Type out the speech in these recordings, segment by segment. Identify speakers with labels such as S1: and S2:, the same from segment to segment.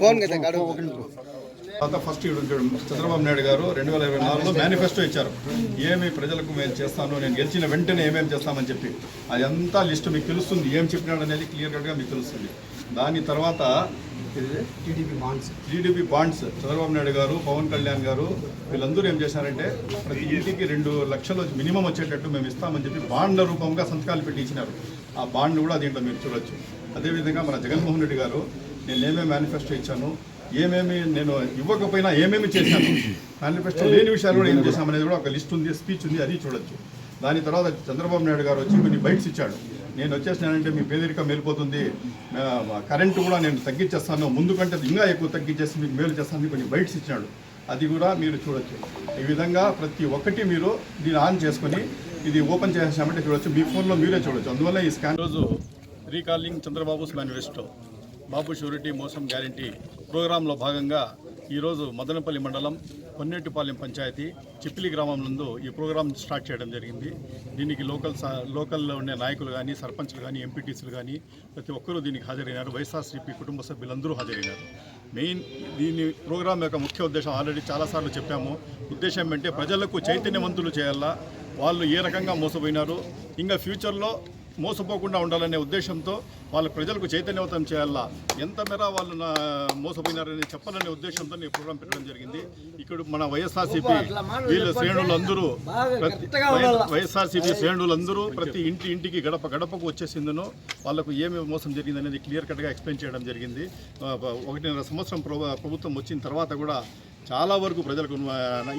S1: Phone
S2: తర్వాత first Chandrababu Naidu గారు రెండు వేల ఇరవై నాలుగులో మేనిఫెస్టో ఇచ్చారు. ఏమి ప్రజలకు మేము చేస్తాను నేను గెలిచిన వెంటనే ఏమేమి చేస్తామని చెప్పి. అదంతా లిస్ట్ మీకు తెలుస్తుంది. ఏం చెప్పినాడు అనేది క్లియర్ కట్గా మీకు తెలుస్తుంది. దాని తర్వాత TDP bonds. TDP bonds. Chandrababu Naidu గారు పవన్ కళ్యాణ్ గారు వీళ్ళందరూ ఏం చేశారంటే ప్రతి ఇంటికి రెండు లక్షలు మినిమం వచ్చేటట్టు మేము ఇస్తామని చెప్పి బాండ్ల రూపంగా సంతకాలు పెట్టి ఇచ్చినారు. ఆ బాండ్ కూడా దీంట్లో మీరు చూడొచ్చు. అదేవిధంగా మన జగన్మోహన్ రెడ్డి గారు నేను ఏమేమి మేనిఫెస్టో ఇచ్చాను. ఏమేమి నేను ఇవ్వకపోయినా ఏమేమి చేశాను? మేనిఫెస్టో లేని విషయాలు కూడా ఏం చేశామనేది కూడా ఒక లిస్ట్ ఉంది స్పీచ్ ఉంది అది చూడొచ్చు. దాని తర్వాత చంద్రబాబు నాయుడు గారు వచ్చి కొన్ని బైట్స్ ఇచ్చాడు. నేను వచ్చేసినానంటే మీ పేదరికం వెళ్ళిపోతుంది కరెంటు కూడా నేను తగ్గించేస్తాను. ముందు కంటే ఇంకా ఎక్కువ తగ్గించేసి మీకు మేలు చేస్తాను కొన్ని బైట్స్ ఇచ్చినాడు. అది కూడా మీరు చూడొచ్చు. ఈ విధంగా ప్రతి ఒక్కటి మీరు దీన్ని ఆన్ చేసుకొని ఇది ఓపెన్ చేసామంటే చూడొచ్చు. మీ ఫోన్లో మీరే చూడొచ్చు. అందువల్ల ఈ స్కాన్ రోజు recalling Chandrababu's manifesto Babu surety మోసం గ్యారంటీ ప్రోగ్రాంలో భాగంగా ఈరోజు మదనపల్లి మండలం పొన్నెట్టుపాలెం పంచాయతీ చిప్పిలి గ్రామం నందు ఈ ప్రోగ్రాం స్టార్ట్ చేయడం జరిగింది. దీనికి లోకల్ స- లోకల్లో ఉండే నాయకులు కానీ సర్పంచ్లు కానీ ఎంపీటీసీలు కానీ ప్రతి ఒక్కరూ దీనికి హాజరైనారు. వైఎస్ఆర్సీపీ కుటుంబ సభ్యులందరూ హాజరైనారు. మెయిన్ దీని ప్రోగ్రాం యొక్క ముఖ్య ఉద్దేశం ఆల్రెడీ చాలాసార్లు చెప్పాము. ఉద్దేశం ఏంటంటే ప్రజలకు చైతన్యవంతులు చేయాలా? వాళ్ళు ఏ రకంగా మోసపోయినారు? ఇంకా ఫ్యూచర్లో మోసపోకుండా ఉండాలనే ఉద్దేశంతో వాళ్ళ ప్రజలకు చైతన్యవంతం చేయాలా? ఎంత మేర వాళ్ళు మోసపోయినారని చెప్పాలనే ఉద్దేశంతో ఈ ప్రోగ్రాం పెట్టడం జరిగింది. ఇక్కడ మన వైఎస్ఆర్సీపీ వీళ్ళ శ్రేణులందరూ ప్రతి వైఎస్ఆర్సీపీ శ్రేణులందరూ ప్రతి ఇంటి ఇంటికి గడప గడపకు వచ్చేసిందనో వాళ్ళకు ఏమి మోసం జరిగింది అనేది క్లియర్ కట్గా ఎక్స్ప్లెయిన్ చేయడం జరిగింది. ఒకటిన్నర సంవత్సరం ప్రభు- ప్రభుత్వం వచ్చిన తర్వాత కూడా చాలా వరకు ప్రజలకు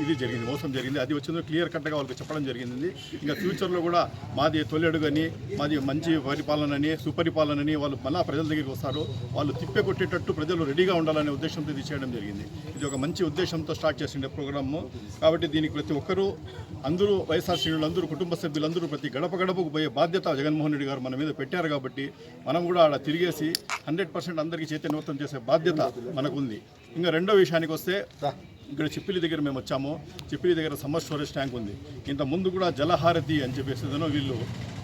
S2: ఇది జరిగింది మోసం జరిగింది. అది వచ్చిందో క్లియర్ కట్గా వాళ్ళకి చెప్పడం జరిగింది. ఇంకా ఫ్యూచర్లో కూడా మాది తొలెడు అని మాది మంచి పరిపాలనని సుపరిపాలనని వాళ్ళు మళ్ళా ప్రజల దగ్గరికి వస్తారు. వాళ్ళు తిప్పే కొట్టేటట్టు ప్రజలు రెడీగా ఉండాలనే ఉద్దేశంతో ఇది చేయడం జరిగింది. ఇది ఒక మంచి ఉద్దేశంతో స్టార్ట్ చేసిండే ప్రోగ్రాము. కాబట్టి దీనికి ప్రతి ఒక్కరూ అందరూ వైఎస్ఆర్ శ్రేణులు కుటుంబ సభ్యులందరూ ప్రతి గడప గడపకు పోయే బాధ్యత జగన్మోహన్ రెడ్డి గారు మన మీద పెట్టారు కాబట్టి మనం కూడా ఆడ తిరిగేసి హండ్రెడ్ పర్సెంట్ అందరికీ చైతన్యవంతం చేసే బాధ్యత మనకుంది. ఇంకా రెండో విషయానికి వస్తే ఇక్కడ చిప్పిలి దగ్గర మేము వచ్చాము. చిప్పిలి దగ్గర సమ్మర్ స్టోరేజ్ ట్యాంక్ ఉంది. ఇంత ముందు కూడా జలహారతి అని చెప్పేసి ఏదైనా వీళ్ళు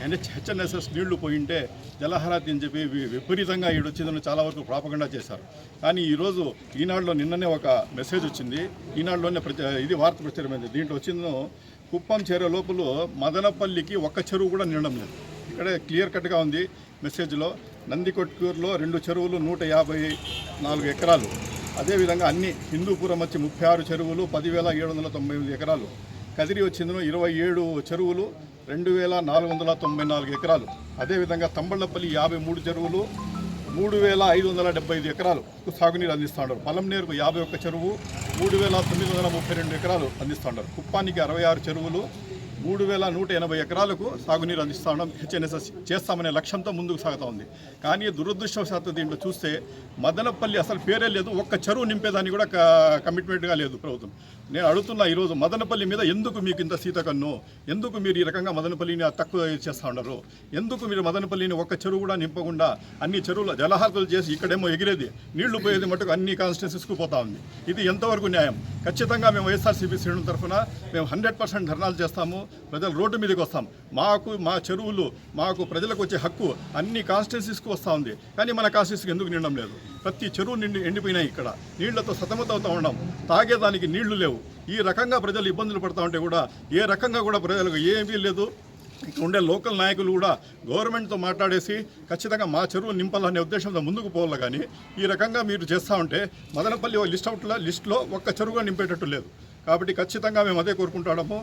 S2: ఎన్హెచ్ హెచ్ఎన్ఎస్ఎస్ నీళ్ళు పోయింటే జలహారతి అని చెప్పి విపరీతంగా విపరీతంగా ఈడొచ్చిందని చాలా వరకు ప్రాపకుండా చేశారు. కానీ ఈరోజు ఈనాడులో నిన్ననే ఒక మెసేజ్ వచ్చింది. ఈనాడులోనే ప్రచ ఇది వార్త ప్రచారమైంది. దీంట్లో వచ్చిందో కుప్పం చేరే లోపల మదనపల్లికి ఒక్క చెరువు కూడా నిండడం లేదు. ఇక్కడే క్లియర్ కట్గా ఉంది మెసేజ్లో. నందికొట్కూరులో రెండు చెరువులు నూట యాభై నాలుగు ఎకరాలు. అదేవిధంగా అన్ని హిందూపురం వచ్చి ముప్పై ఆరు చెరువులు పదివేల ఏడు వందల తొంభై ఎనిమిది ఎకరాలు. కదిరి వచ్చిందిన ఇరవై ఏడు చెరువులు రెండు వేల నాలుగు వందల తొంభై నాలుగు ఎకరాలు. అదేవిధంగా తంబళ్ళపల్లి యాభై మూడు చెరువులు మూడు వేల ఐదు వందల డెబ్బై ఐదు ఎకరాలు సాగునీరు అందిస్తున్నారు పలంనేరుకు యాభై ఒక్క చెరువు మూడు వేల తొమ్మిది వందల ముప్పై రెండు ఎకరాలు అందిస్తున్నారు కుప్పానికి అరవై ఆరు చెరువులు మూడు వేల నూట ఎనభై ఎకరాలకు సాగునీరు అందిస్తాం హెచ్ఎన్ఎస్ఎస్ చేస్తామనే లక్ష్యంతో ముందుకు సాగుతూ ఉంది. కానీ దురదృష్టవశాత్తు దీంట్లో చూస్తే మదనపల్లి అసలు పేరే లేదు ఒక్క చెరువు నింపేదాన్ని కూడా క- కమిట్మెంట్గా లేదు ప్రభుత్వం. నేను అడుగుతున్నా ఈరోజు మదనపల్లి మీద ఎందుకు మీకు ఇంత సీతకన్ను ఎందుకు మీరు ఈ రకంగా మదనపల్లిని తక్కువ చేస్తూ ఉన్నారు ఎందుకు మీరు మదనపల్లిని ఒక్క చెరువు కూడా నింపకుండా అన్ని చెరువుల జలహారతులు చేసి ఇక్కడేమో ఎగిరేది నీళ్ళు పోయేది మటుకు అన్ని కాన్స్టిట్యూన్సీస్కు పోతా ఉంది. ఇది ఎంతవరకు న్యాయం? ఖచ్చితంగా మేము వైఎస్ఆర్సీపీ శ్రేణుల తరఫున మేము హండ్రెడ్ పర్సెంట్ ధర్నాలు చేస్తాము ప్రజలు రోడ్డు మీదకి వస్తాం. మాకు మా చెరువులు మాకు ప్రజలకు వచ్చే హక్కు అన్ని కాన్స్టిట్యున్సీస్కి వస్తూ ఉంది. కానీ మన కాన్స్టిట్యూన్సీకి ఎందుకు నిండడం లేదు? ప్రతి చెరువు నిండి ఎండిపోయినాయి ఇక్కడ. నీళ్ళతో సతమతవుతూ ఉన్నాం తాగేదానికి నీళ్ళు లేవు. ఈ రకంగా ప్రజలు ఇబ్బందులు పడతా ఉంటే కూడా ఏ రకంగా కూడా ప్రజలకు ఏమీ లేదు. ఇక్కడ ఉండే లోకల్ నాయకులు కూడా గవర్నమెంట్తో మాట్లాడేసి ఖచ్చితంగా మా చెరువు నింపాలనే ఉద్దేశంతో ముందుకు పోవాలి కానీ ఈ రకంగా మీరు చేస్తూ ఉంటే మదనపల్లి లిస్ట్ అవుట్లో లిస్ట్లో ఒక్క చెరువుగా నింపేటట్టు లేదు. కాబట్టి ఖచ్చితంగా మేము అదే కోరుకుంటాము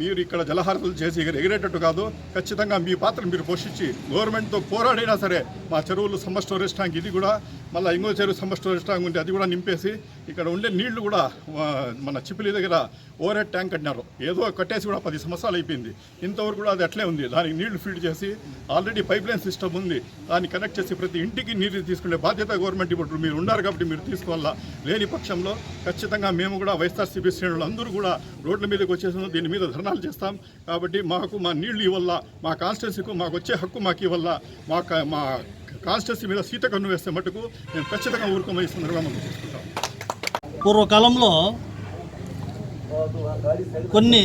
S2: మీరు ఇక్కడ జలహారతలు చేసి ఎగిరేటట్టు కాదు. ఖచ్చితంగా మీ పాత్ర మీరు పోషించి గవర్నమెంట్తో పోరాడైనా సరే మా చెరువులు సమ్మర్ స్టోరేజ్ ట్యాంక్ ఇది కూడా మళ్ళీ ఇంకో చెరువు సమ్మర్ స్టోరేజ్ ట్యాంక్ ఉంటే అది కూడా నింపేసి ఇక్కడ ఉండే నీళ్ళు కూడా మన చిపిలి దగ్గర ఓవర్ హెడ్ ట్యాంక్ కట్టినారు. ఏదో కట్టేసి కూడా పది సంవత్సరాలు అయిపోయింది. ఇంతవరకు కూడా అది అట్లే ఉంది. దానికి నీళ్ళు ఫీడ్ చేసి ఆల్రెడీ పైప్ లైన్ సిస్టమ్ ఉంది. దాన్ని కనెక్ట్ చేసి ప్రతి ఇంటికి నీరు తీసుకునే బాధ్యత గవర్నమెంట్ ఇప్పుడు మీరు ఉన్నారు కాబట్టి మీరు తీసుకోవాలా? లేని పక్షంలో ఖచ్చితంగా మేము కూడా వైఎస్ఆర్సీపీ శ్రేణులు అందరూ కూడా రోడ్ల మీదకి వచ్చేసాము దీని మీద ధర్నాలు చేస్తాం. కాబట్టి మాకు మా నీళ్ళు ఇవ్వాల మా కాన్స్టిట్యున్సీకు మాకు వచ్చే హక్కు మాకు ఇవ్వాల మా మా కాన్స్టిట్యున్సీ మీద సీత కన్ను వేస్తే మటుకు మేము ఖచ్చితంగా ఊరుకోమని సందర్భంగా మనం
S3: పూర్వకాలంలో కొన్ని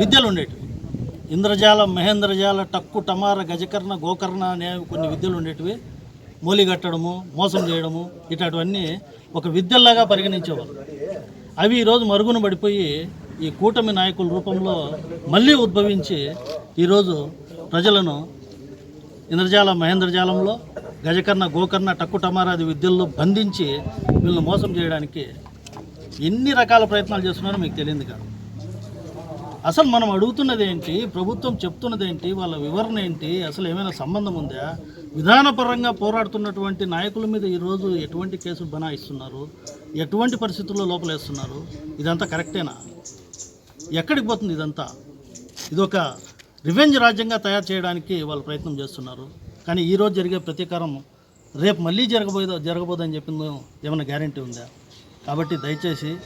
S3: విద్యలు ఉండేవి ఇంద్రజాల మహేంద్రజాల టక్కు టమార గజకర్ణ గోకర్ణ అనే కొన్ని విద్యలు ఉండేటివి. మూలి కట్టడము మోసం చేయడము ఇట్లాంటివన్నీ ఒక విద్యల్లాగా పరిగణించేవారు అవి ఈరోజు మరుగున పడిపోయి ఈ కూటమి నాయకుల రూపంలో మళ్ళీ ఉద్భవించి ఈరోజు ప్రజలను ఇంద్రజాల మహేంద్రజాలంలో గజకర్ణ గోకర్ణ టక్కు టమారాది విద్యల్లో బంధించి వీళ్ళని మోసం చేయడానికి ఎన్ని రకాల ప్రయత్నాలు చేస్తున్నారో మీకు తెలియదు కాదు. అసలు మనం అడుగుతున్నది ఏంటి ప్రభుత్వం చెప్తున్నది ఏంటి వాళ్ళ వివరణ ఏంటి అసలు ఏమైనా సంబంధం ఉందా? విధానపరంగా పోరాడుతున్నటువంటి నాయకుల మీద ఈరోజు ఎటువంటి కేసులు బనాయిస్తున్నారు? ఎటువంటి పరిస్థితుల్లో లోపలేస్తున్నారు? ఇదంతా కరెక్టేనా? ఎక్కడికి పోతుంది ఇదంతా? ఇది ఒక రివెంజ్ రాజ్యంగా తయారు చేయడానికి వాళ్ళు ప్రయత్నం చేస్తున్నారు. కానీ ఈరోజు జరిగే ప్రతీకారం రేపు మళ్ళీ జరగబోదో జరగబోదని చెప్పింది ఏమైనా గ్యారంటీ ఉందా? కాబట్టి దయచేసి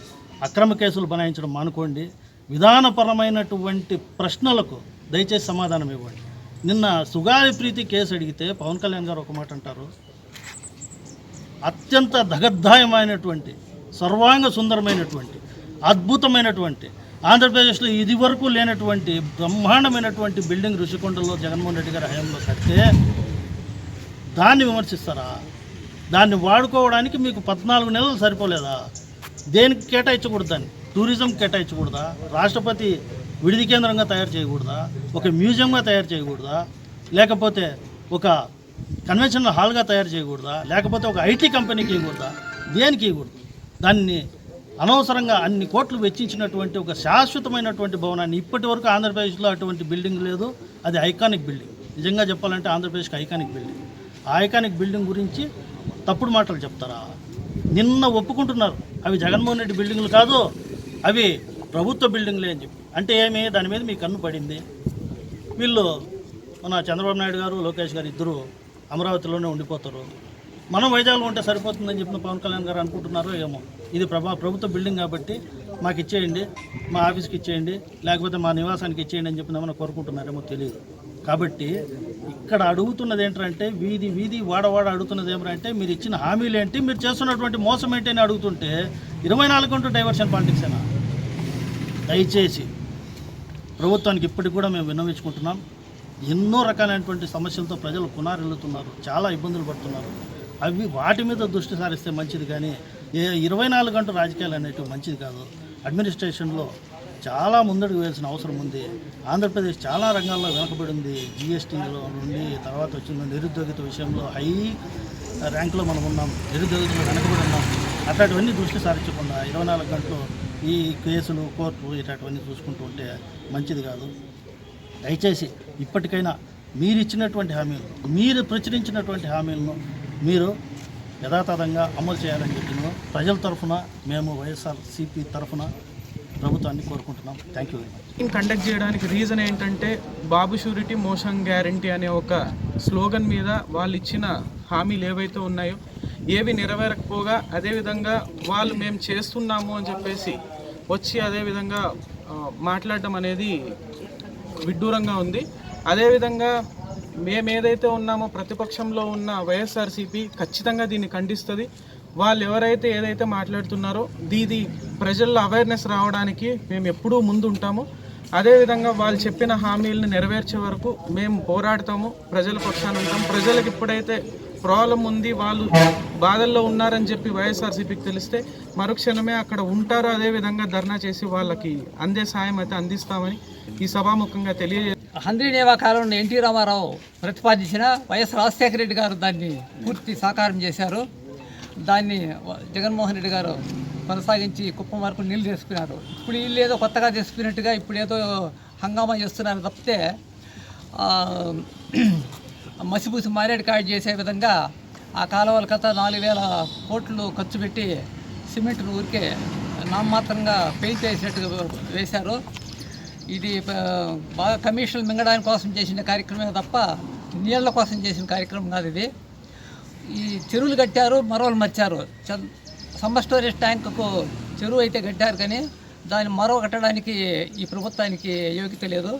S3: అక్రమ కేసులు బనాయించడం మానుకోండి. విధానపరమైనటువంటి ప్రశ్నలకు దయచేసి సమాధానం ఇవ్వండి. నిన్న సుగాలి ప్రీతి కేసు అడిగితే పవన్ కళ్యాణ్ గారు ఒక మాట అంటారు. అత్యంత దగద్ధాయమైనటువంటి సర్వాంగ సుందరమైనటువంటి అద్భుతమైనటువంటి ఆంధ్రప్రదేశ్లో ఇది వరకు లేనటువంటి బ్రహ్మాండమైనటువంటి బిల్డింగ్ ఋషికొండలో జగన్మోహన్ రెడ్డి గారి హయాంలో కడితే దాన్ని విమర్శిస్తారా? దాన్ని వాడుకోవడానికి మీకు పద్నాలుగు నెలలు సరిపోలేదా? దేనికి కేటాయించకూడదు దాన్ని? టూరిజం కేటాయించకూడదా? రాష్ట్రపతి విడిది కేంద్రంగా తయారు చేయకూడదా? ఒక మ్యూజియంగా తయారు చేయకూడదా? లేకపోతే ఒక కన్వెన్షన్ హాల్గా తయారు చేయకూడదా? లేకపోతే ఒక ఐటీ కంపెనీకి ఇవ్వకూడదా? దేనికి ఇవ్వకూడదు? దాన్ని అనవసరంగా అన్ని కోట్లు వెచ్చించినటువంటి ఒక శాశ్వతమైనటువంటి భవనాన్ని ఇప్పటి వరకు ఆంధ్రప్రదేశ్లో అటువంటి బిల్డింగ్ లేదు. అది ఐకానిక్ బిల్డింగ్. నిజంగా చెప్పాలంటే ఆంధ్రప్రదేశ్కి ఐకానిక్ బిల్డింగ్. ఆ ఐకానిక్ బిల్డింగ్ గురించి తప్పుడు మాటలు చెప్తారా? నిన్న ఒప్పుకుంటున్నారు. అవి జగన్మోహన్ రెడ్డి బిల్డింగ్లు కాదు అవి ప్రభుత్వ బిల్డింగ్లే అని చెప్పి. అంటే ఏమి? దాని మీద మీ కన్ను పడింది. వీళ్ళు మన చంద్రబాబు నాయుడు గారు లోకేష్ గారు ఇద్దరు అమరావతిలోనే ఉండిపోతారు. మనం వైజాగ్లో ఉంటే సరిపోతుందని చెప్పిన పవన్ కళ్యాణ్ గారు అనుకుంటున్నారో ఏమో. ఇది ప్రభా ప్రభుత్వ బిల్డింగ్ కాబట్టి మాకు ఇచ్చేయండి మా ఆఫీస్కి ఇచ్చేయండి లేకపోతే మా నివాసానికి ఇచ్చేయండి అని చెప్పిన ఏమైనా కోరుకుంటున్నారేమో తెలియదు. కాబట్టి ఇక్కడ అడుగుతున్నది ఏంటంటే వీధి వీధి వాడవాడ అడుగుతున్నది ఏమంటే మీరు ఇచ్చిన హామీలు ఏంటి మీరు చేస్తున్నటువంటి మోసం ఏంటి అని అడుగుతుంటే ఇరవై నాలుగు గంటలు డైవర్షన్ పాలిటిక్సేనా దయచేసి ప్రభుత్వానికి ఇప్పటికి కూడా మేము విన్నవించుకుంటున్నాం. ఎన్నో రకాలైనటువంటి సమస్యలతో ప్రజలు పునారెళ్తున్నారు చాలా ఇబ్బందులు పడుతున్నారు. అవి వాటి మీద దృష్టి సారిస్తే మంచిది కానీ ఏ ఇరవై నాలుగు గంటల రాజకీయాలు అనేటివి మంచిది కాదు. అడ్మినిస్ట్రేషన్లో చాలా ముందడుగు వేయాల్సిన అవసరం ఉంది. ఆంధ్రప్రదేశ్ చాలా రంగాల్లో వెనకబడి ఉంది జిఎస్టీలో నుండి తర్వాత వచ్చిన నిరుద్యోగిత విషయంలో హై ర్యాంక్లో మనం ఉన్నాం. నిరుద్యోగితలో వెనకబడి ఉన్నాం. అట్లాంటివన్నీ దృష్టి సారించకుండా ఇరవై నాలుగు గంటలు ఈ కేసులు కోర్టు ఇట్లాంటివన్నీ చూసుకుంటూ ఉంటే మంచిది కాదు. దయచేసి ఇప్పటికైనా మీరు ఇచ్చినటువంటి హామీలు మీరు ప్రచురించినటువంటి హామీలను మీరు యథాతథంగా అమలు చేయాలని చెప్పిన ప్రజల తరఫున మేము వైఎస్ఆర్ సిపి తరఫున ప్రభుత్వాన్ని కోరుకుంటున్నాం. Thank you very much
S4: conduct చేయడానికి రీజన్ ఏంటంటే బాబు షూరిటీ మోషన్ గ్యారంటీ అనే ఒక స్లోగన్ మీద వాళ్ళు ఇచ్చిన హామీలు ఏవైతే ఉన్నాయో ఏవి నెరవేరకపోగా అదేవిధంగా వాళ్ళు మేము చేస్తున్నాము అని చెప్పేసి వచ్చి అదేవిధంగా మాట్లాడటం అనేది విడ్డూరంగా ఉంది. అదేవిధంగా మేము ఏదైతే ఉన్నామో ప్రతిపక్షంలో ఉన్న వైఎస్ఆర్సీపీ ఖచ్చితంగా దీన్ని ఖండిస్తుంది. వాళ్ళు ఎవరైతే ఏదైతే మాట్లాడుతున్నారో దీది ప్రజల్లో అవేర్నెస్ రావడానికి మేము ఎప్పుడూ ముందు ఉంటాము అదేవిధంగా వాళ్ళు చెప్పిన హామీలను నెరవేర్చే వరకు మేము పోరాడతాము ప్రజల పక్షాన ఉంటాం. ప్రజలకు ఇప్పుడైతే ప్రాబ్లం ఉంది వాళ్ళు బాధల్లో ఉన్నారని చెప్పి వైఎస్ఆర్సీపీకి తెలిస్తే మరుక్షణమే అక్కడ ఉంటారు. అదేవిధంగా ధర్నా చేసి వాళ్ళకి అందే సాయం అయితే అందిస్తామని ఈ సభాముఖంగా తెలియజే
S5: హంద్రీనేవా కాలంలో ఎన్టీ రామారావు ప్రతిపాదించిన వైఎస్ రాజశేఖర రెడ్డి గారు దాన్ని పూర్తి సాకారం చేశారు. దాన్ని జగన్మోహన్ రెడ్డి గారు కొనసాగించి కుప్పం వరకు నీళ్ళు తీసుకున్నారు ఇప్పుడు వీళ్ళు ఏదో కొత్తగా తీసుకున్నట్టుగా ఇప్పుడు ఏదో హంగామా చేస్తున్నారు తప్పితే మసిపూసి మారేడు కాయ చేసే విధంగా ఆ కాలువల కథ నాలుగు వేల కోట్లు ఖర్చు పెట్టి సిమెంట్ను ఊరికే నామమాత్రంగా పెయింట్ వేసినట్టుగా వేశారు. ఇది బాగా కమిషన్లు మింగడానికి కోసం చేసిన కార్యక్రమే తప్ప నీళ్ళ కోసం చేసిన కార్యక్రమం కాదు ఇది. ఈ చెరువులు కట్టారు మరవలు మర్చారు. సమ్మర్ స్టోరేజ్ ట్యాంకుకు చెరువు అయితే కట్టారు కానీ దాన్ని మరో కట్టడానికి ఈ ప్రభుత్వానికి యోగ్యత లేదు.